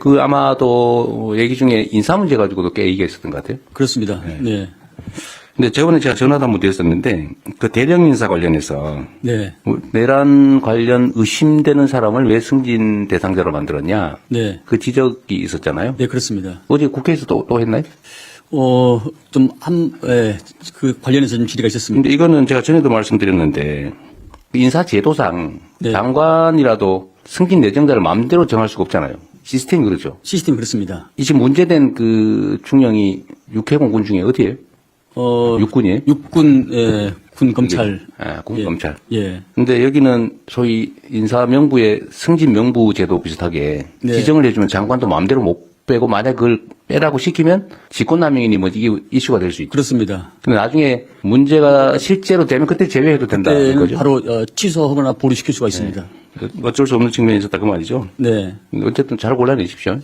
그 아마도 얘기 중에 인사 문제 가지고도 꽤 얘기가 있었던 것 같아요. 그렇습니다. 네. 근데 저번에 제가 전화도 한번 드렸었는데 그 대령 인사 관련해서 네. 내란 관련 의심되는 사람을 왜 승진 대상자로 만들었냐 네. 그 지적이 있었잖아요. 네, 그렇습니다. 어제 국회에서 또, 또 했나요? 어, 좀, 한, 예, 그 관련해서 좀 질의가 있었습니다. 근데 이거는 제가 전에도 말씀드렸는데 인사 제도상 네. 장관이라도 승진 내정자를 마음대로 정할 수가 없잖아요. 시스템이 그렇죠. 시스템이 그렇습니다. 이 지금 문제된 그 중령이 육해공군 중에 어디예요? 어, 육군이에요? 육군, 예, 군 검찰. 아, 군 예. 검찰. 예. 근데 여기는 소위 인사 명부의 승진 명부 제도 비슷하게 네. 지정을 해주면 장관도 마음대로 못 빼고 만약 그걸 빼라고 시키면 직권남용이니 뭐 이게 이슈가 될 수 있죠. 그렇습니다. 근데 나중에 문제가 실제로 되면 그때 제외해도 된다 그때는 이거죠. 바로 어, 취소 하거나 보류시킬 수가 있습니다. 어쩔 수 없는 측면이 있었다 그 말이죠. 네. 어쨌든 잘 골라내십시오.